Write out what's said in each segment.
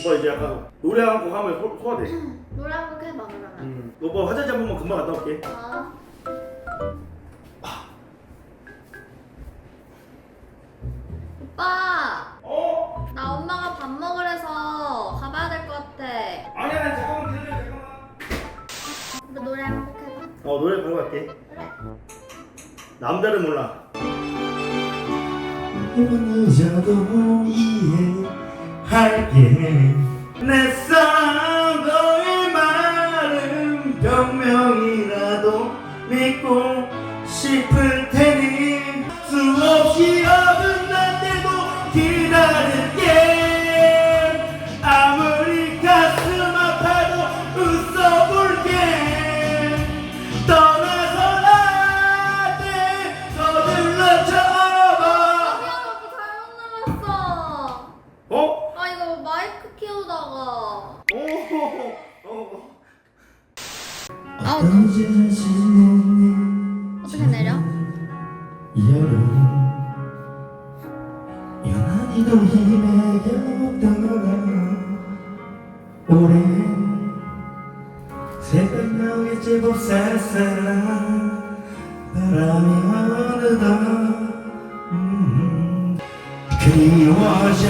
오빠 이제 약간 노래 한 곡 하면 소, 소화돼. 응, 노래 한 곡 해봐 그러면. 음. 오빠 뭐 화장실 한번 금방 갔다 올게. 아, 오빠, 어? 나 엄마가 밥 먹으래서 가봐야 될 것 같아. 아니야, 아니야, 잠깐만 기다려, 잠깐만. 노래 한 곡 해봐. 어 노래 바로 갈게. 그래. 남자를 몰라. 이건 여자도 이해 할게. 내 사랑 너의 말은 변명이라도 믿고 싶을 테니 집 옥상상 바람이 흐르다. 음, 그리워져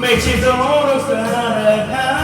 맺히도록 살아가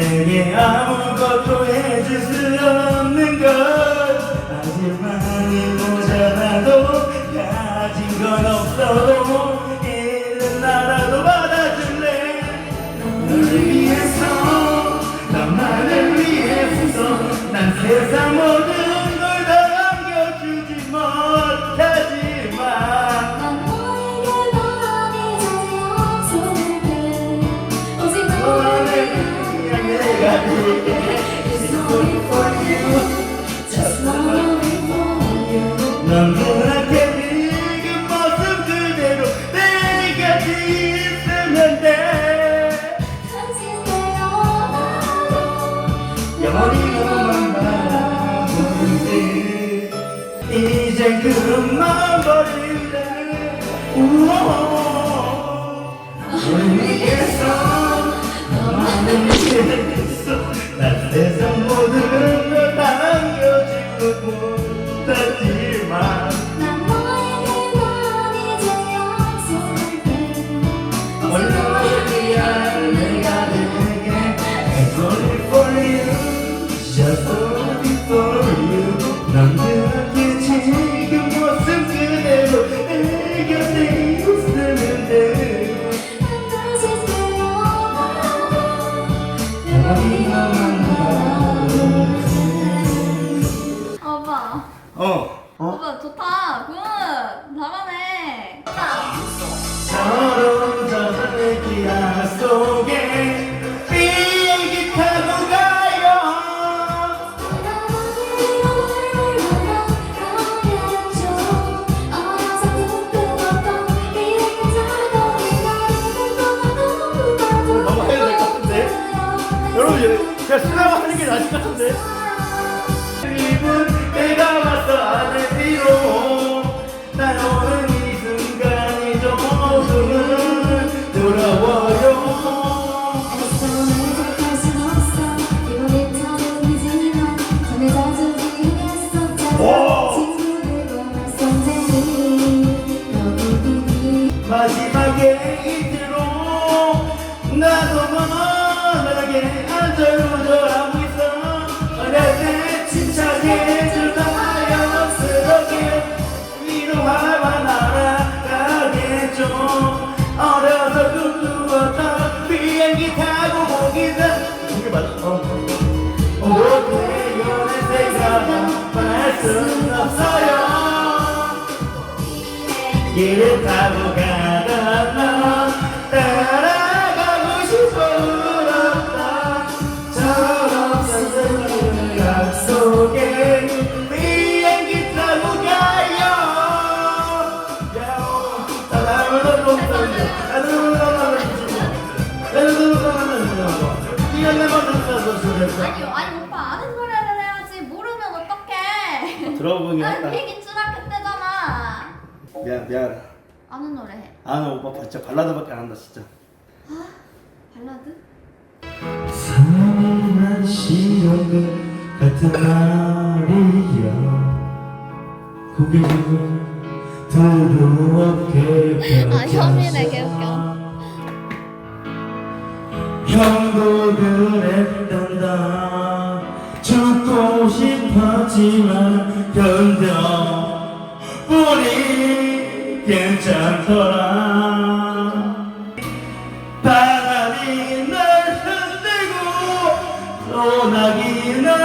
내게 아무것도 해줄 수 없는 것. 하지만이 모자라도 가진 건 없어도 잃은 나라도 받아줄래? 너를 위해서 너만을 위해서 난 세상 모든 생각 말순 없어요. 길을 타고 가다 나 따라가고 싶어 울었다. 철없던 그 약속에 비행기 타고 가요. 야오 따라오는 아는 노래를 해야지. 모르면 어떡해. 들어보긴 난 했다 비행기 추락했대잖아. 미안 미안 아는 노래 해. 아는 오빠 진짜 발라드밖에 안 한다 진짜 발라드? 싫은 것 같은 말이야 고개를 두루없게 아, 현민의 개웃겨. 형도 그랬단다 죽고 싶었지만 견뎌 우리 괜찮더라. 바람이 날 흔들고 소나기 날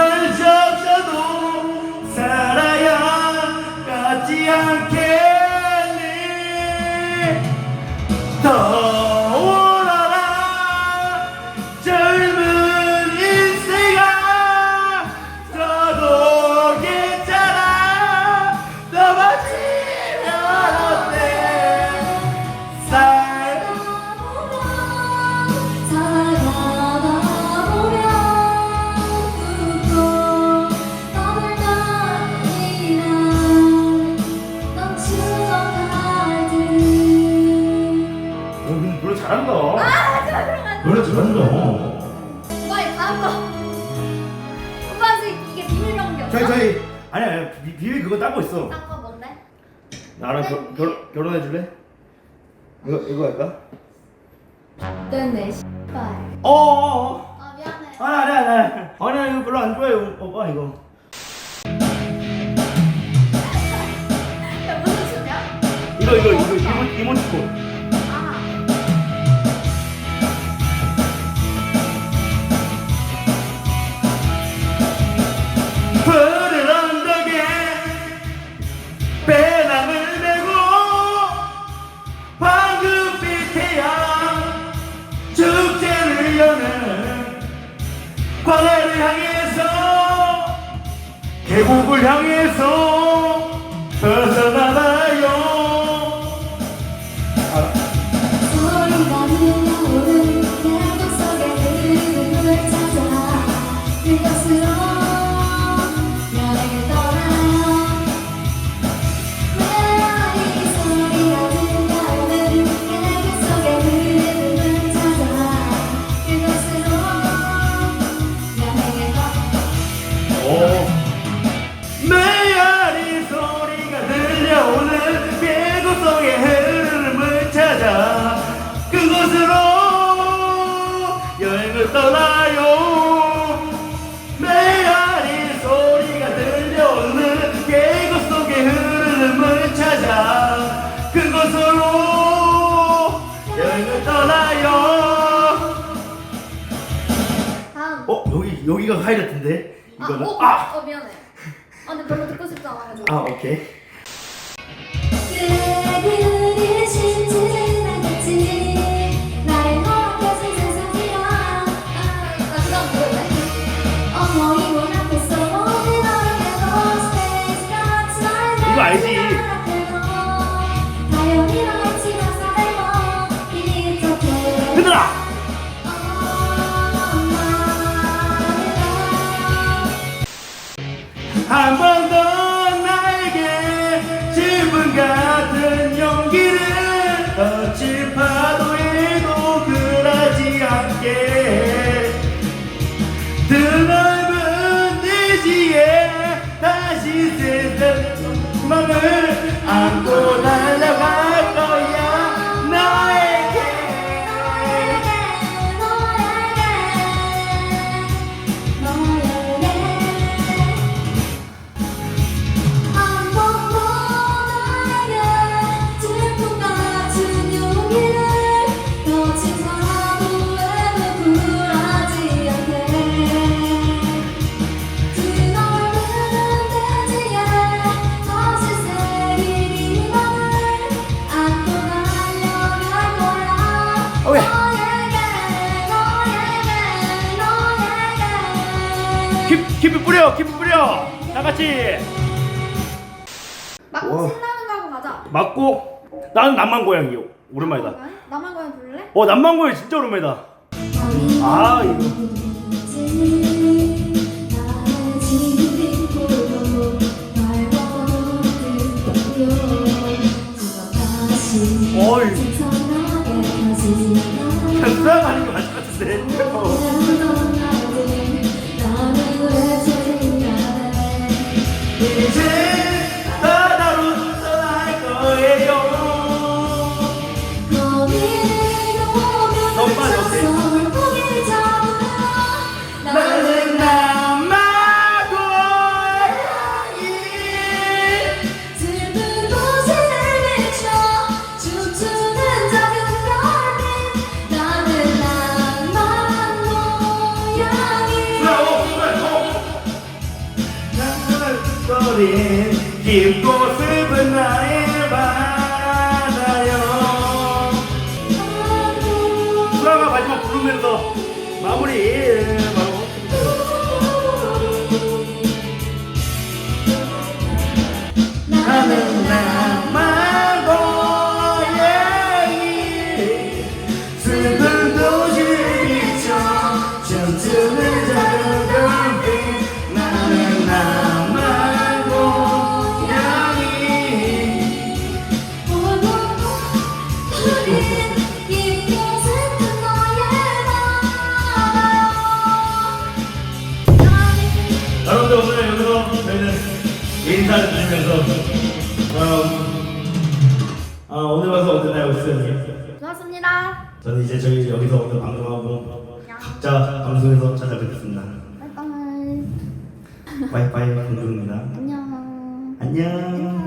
저희 저희 아니 아니 비- 비밀 그거 따고 있어 딴 거 뭔데? 나랑 겨, 결, 결혼해 줄래? 이거 이거 할까? 네네. 씨발. 어 어 어 아 미안해. 아니 아니 아니 아니 아니 이거 별로 안 좋아해 요 오빠 이거 야 무슨 춤이야? 이거 이거 이거 이모 이모티콘 소리 여기가 하이라이트인데 아, 이거는 어, 아! 어, 미안해. 아, 근데 별로 듣고 싶지 않아가지고. 아 오케이 이거 알지? 거칠 파 뿌려 깊이 뿌려. 다 같이. 막 와. 신나는 거 하고 가자. 맞고? 나는 남만 고양이 오랜만이다. 나만 고양 부를래? 어 남만 고양이 진짜 오랜만이다. 아 이거 슬픈 나의 바다요 부르면서 마무리 인사를 드리면서 어, 어, 오늘 와서 어땠나요, 우수연님? 좋았습니다. 저는 이제 저희 여기서 오늘 방송하고 각자 방송에서 찾아뵙겠습니다. 빠이빠이. 빠이빠이 방송입니다. 안녕. 안녕.